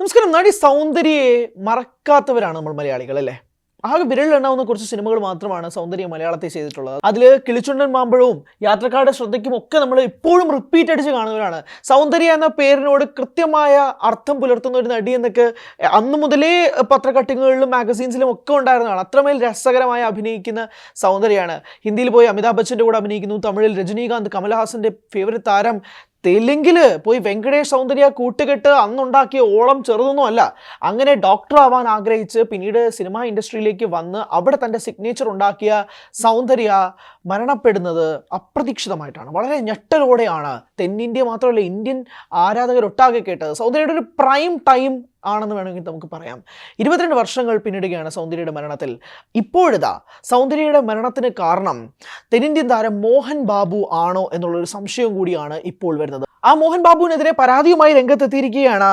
നമസ്കാരം. നടി സൗന്ദര്യയെ മറക്കാത്തവരാണ് നമ്മൾ മലയാളികൾ അല്ലേ? ആകെ വിരലിലെണ്ണാവുന്ന കുറച്ച് സിനിമകൾ മാത്രമാണ് സൗന്ദര്യ മലയാളത്തിൽ ചെയ്തിട്ടുള്ളത്. അതിൽ കിളിച്ചുണ്ടൻ മാമ്പഴവും യാത്രക്കാരുടെ ശ്രദ്ധയ്ക്കും ഒക്കെ നമ്മൾ ഇപ്പോഴും റിപ്പീറ്റ് അടിച്ച് കാണുന്നവരാണ്. സൗന്ദര്യ എന്ന പേരിനോട് കൃത്യമായ അർത്ഥം പുലർത്തുന്ന ഒരു നടി എന്നൊക്കെ അന്ന് മുതലേ പത്രക്കട്ടിങ്ങുകളിലും മാഗസീൻസിലും ഒക്കെ ഉണ്ടായിരുന്നതാണ്. അത്രമേൽ രസകരമായി അഭിനയിക്കുന്ന സൗന്ദര്യമാണ് ഹിന്ദിയിൽ പോയി അമിതാഭ് ബച്ചന്റെ കൂടെ അഭിനയിക്കുന്നു. തമിഴിൽ രജനീകാന്ത് കമൽഹാസന്റെ ഫേവററ്റ് താരം തെലുങ്കിൽ പോയി വെങ്കടേഷ് സൗന്ദര്യ കൂട്ടുകെട്ട് അന്നുണ്ടാക്കിയ ഓളം ചെറുതൊന്നും അല്ല അങ്ങനെ ഡോക്ടർ ആവാൻ ആഗ്രഹിച്ച് പിന്നീട് സിനിമാ ഇൻഡസ്ട്രിയിലേക്ക് വന്ന് അവിടെ തന്റെ സിഗ്നേച്ചർ ഉണ്ടാക്കിയ സൗന്ദര്യ മരണപ്പെടുന്നത് അപ്രതീക്ഷിതമായിട്ടാണ്. വളരെ ഞെട്ടലോടെയാണ് തെന്നിന്ത്യ മാത്രമല്ല ഇന്ത്യൻ ആരാധകരൊട്ടാകെ കേട്ടത്. സൗന്ദര്യയുടെ ഒരു പ്രൈം ടൈം ആണെന്ന് വേണമെങ്കിൽ നമുക്ക് പറയാം. ഇരുപത്തിരണ്ട് വർഷങ്ങൾ പിന്നിടുകയാണ് സൗന്ദര്യയുടെ മരണത്തിൽ. ഇപ്പോഴിതാ സൗന്ദര്യയുടെ മരണത്തിന് കാരണം തെന്നിന്ത്യൻ താരം മോഹൻ ബാബു ആണോ എന്നുള്ളൊരു സംശയം കൂടിയാണ് ഇപ്പോൾ വരുന്നത്. ആ മോഹൻ ബാബുവിനെതിരെ പരാതിയുമായി രംഗത്തെത്തിയിരിക്കുകയാണ്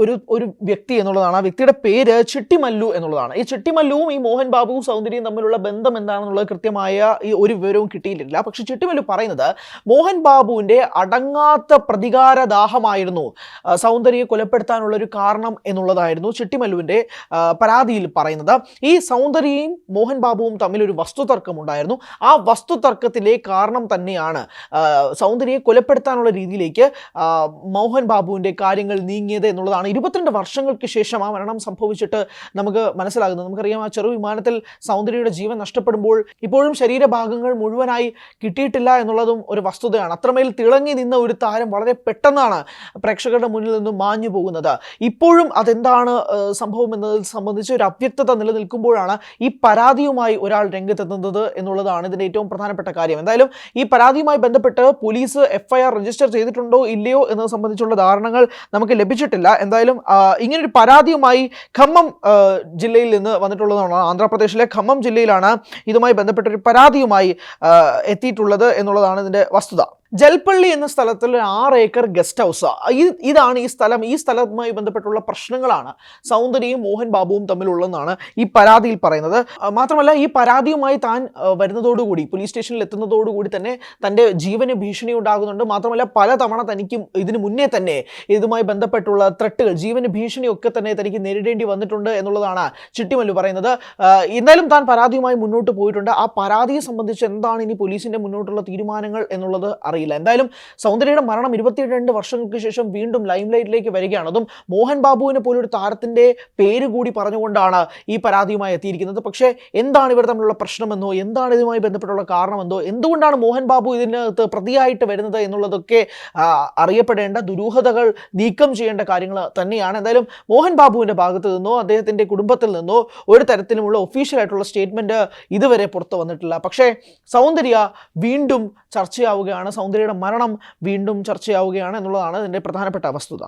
ഒരു ഒരു വ്യക്തി എന്നുള്ളതാണ്. ആ വ്യക്തിയുടെ പേര് ചിട്ടിമല്ലു എന്നുള്ളതാണ്. ഈ ചിട്ടിമല്ലുവും ഈ മോഹൻ ബാബുവും സൗന്ദര്യം തമ്മിലുള്ള ബന്ധം എന്താണെന്നുള്ളത് കൃത്യമായ ഈ ഒരു വിവരവും കിട്ടിയിട്ടില്ല. പക്ഷെ ചിട്ടിമല്ലു പറയുന്നത് മോഹൻ ബാബുവിന്റെ അടങ്ങാത്ത പ്രതികാരദാഹമായിരുന്നു സൗന്ദര്യം സൗന്ദര്യയെ കൊലപ്പെടുത്താനുള്ള ഒരു കാരണം എന്നുള്ളതായിരുന്നു ചിട്ടിമല്ലുവിന്റെ പരാതിയിൽ പറയുന്നത്. ഈ സൗന്ദര്യയും മോഹൻ ബാബുവും തമ്മിലൊരു വസ്തുതർക്കമുണ്ടായിരുന്നു. ആ വസ്തുതർക്കത്തിലെ കാരണം തന്നെയാണ് സൗന്ദര്യയെ സൗന്ദര്യയെ കൊലപ്പെടുത്താനുള്ള രീതിയിലേക്ക് മോഹൻ ബാബുവിന്റെ കാര്യങ്ങൾ നീങ്ങിയത് എന്നുള്ളതാണ്. ഇരുപത്തിരണ്ട് വർഷങ്ങൾക്ക് ശേഷം ആ മരണം സംഭവിച്ചിട്ട് നമുക്ക് മനസ്സിലാകുന്നത്. നമുക്കറിയാം ആ ചെറു വിമാനത്തിൽ സൗന്ദര്യയുടെ ജീവൻ നഷ്ടപ്പെടുമ്പോൾ ഇപ്പോഴും ശരീരഭാഗങ്ങൾ മുഴുവനായി കിട്ടിയിട്ടില്ല എന്നുള്ളതും ഒരു വസ്തുതയാണ്. അത്രമേൽ തിളങ്ങി നിന്ന ഒരു താരം വളരെ പെട്ടെന്നാണ് പ്രേക്ഷകരുടെ മുന്നിൽ നിന്നും മാഞ്ഞു പോകുന്നത്. ഇപ്പോഴും അതെന്താണ് സംഭവം എന്നതിൽ സംബന്ധിച്ച് ഒരു അവ്യക്തത നിലനിൽക്കുമ്പോഴാണ് ഈ പരാതിയുമായി ഒരാൾ രംഗത്തെത്തുന്നത് എന്നുള്ളതാണ് ഇതിന്റെ ഏറ്റവും പ്രധാനപ്പെട്ട കാര്യം. എന്തായാലും ഈ പരാതിയുമായി ബന്ധപ്പെട്ട് പോലീസ് എഫ്ഐആർ രജിസ്റ്റർ ചെയ്തിട്ടുണ്ടോ ഇല്ലയോ എന്നത് സംബന്ധിച്ചുള്ള ധാരണകൾ നമുക്ക് ലഭിച്ചിട്ടില്ല. എന്തായാലും ഇങ്ങനൊരു പരാതിയുമായി ഖമ്മം ജില്ലയിൽ നിന്ന് വന്നിട്ടുള്ളതാണ്. ആന്ധ്രാപ്രദേശിലെ ഖമ്മം ജില്ലയിലാണ് ഇതുമായി ബന്ധപ്പെട്ട ഒരു പരാതിയുമായി എത്തിയിട്ടുള്ളത് എന്നുള്ളതാണ് ഇതിന്റെ വസ്തുത. ജൽപ്പള്ളി എന്ന സ്ഥലത്തിൽ ആറ് ഏക്കർ ഗസ്റ്റ് ഹൗസ് ഇതാണ് ഈ സ്ഥലം. ഈ സ്ഥലവുമായി ബന്ധപ്പെട്ടുള്ള പ്രശ്നങ്ങളാണ് സൗന്ദര്യയും മോഹൻ ബാബുവും തമ്മിലുള്ളതെന്നാണ് ഈ പരാതിയിൽ പറയുന്നത്. മാത്രമല്ല ഈ പരാതിയുമായി താൻ വരുന്നതോടുകൂടി പോലീസ് സ്റ്റേഷനിൽ എത്തുന്നതോടുകൂടി തന്നെ തന്റെ ജീവന് ഭീഷണി ഉണ്ടാകുന്നുണ്ട്. മാത്രമല്ല പലതവണ തനിക്കും ഇതിന് മുന്നേ തന്നെ ഇതുമായി ബന്ധപ്പെട്ടുള്ള ത്രട്ടുകൾ ജീവന് ഭീഷണിയൊക്കെ തന്നെ തനിക്ക് നേരിടേണ്ടി വന്നിട്ടുണ്ട് എന്നുള്ളതാണ് ചിട്ടിമല്ലു പറയുന്നത്. എന്നാലും താൻ പരാതിയുമായി മുന്നോട്ട് പോയിട്ടുണ്ട്. ആ പരാതിയെ സംബന്ധിച്ച് എന്താണ് ഇനി പോലീസിന്റെ മുന്നോട്ടുള്ള തീരുമാനങ്ങൾ എന്നുള്ളത് അറിയില്ല. എന്തായാലും സൗന്ദര്യയുടെ മരണം ഇരുപത്തിരണ്ട് വർഷങ്ങൾക്ക് ശേഷം വീണ്ടും ലൈം ലൈറ്റിലേക്ക് വരികയാണ്. അതും മോഹൻ ബാബുവിനെ പോലൊരു താരത്തിന്റെ പേര് കൂടി പറഞ്ഞുകൊണ്ടാണ് ഈ പരാതിയുമായി എത്തിയിരിക്കുന്നത്. പക്ഷേ എന്താണ് ഇവർ തമ്മിലുള്ള പ്രശ്നമെന്നോ എന്താണ് ഇതുമായി ബന്ധപ്പെട്ടുള്ള കാരണമെന്നോ എന്തുകൊണ്ടാണ് മോഹൻ ബാബു ഇതിനകത്ത് പ്രതിയായിട്ട് വരുന്നത് എന്നുള്ളതൊക്കെ അറിയപ്പെടേണ്ട ദുരൂഹതകൾ നീക്കം ചെയ്യേണ്ട കാര്യങ്ങൾ തന്നെയാണ്. എന്തായാലും മോഹൻ ബാബുവിന്റെ ഭാഗത്ത് നിന്നോ അദ്ദേഹത്തിന്റെ കുടുംബത്തിൽ നിന്നോ ഒരു തരത്തിലുമുള്ള ഒഫീഷ്യൽ ആയിട്ടുള്ള സ്റ്റേറ്റ്മെന്റ് ഇതുവരെ പുറത്തു വന്നിട്ടില്ല. പക്ഷേ സൗന്ദര്യ വീണ്ടും ചർച്ചയാവുകയാണ്. സൗന്ദര്യയുടെ മരണം വീണ്ടും ചർച്ചയാവുകയാണ് എന്നുള്ളതാണ് ഇതിന്റെ പ്രധാനപ്പെട്ട വസ്തുത.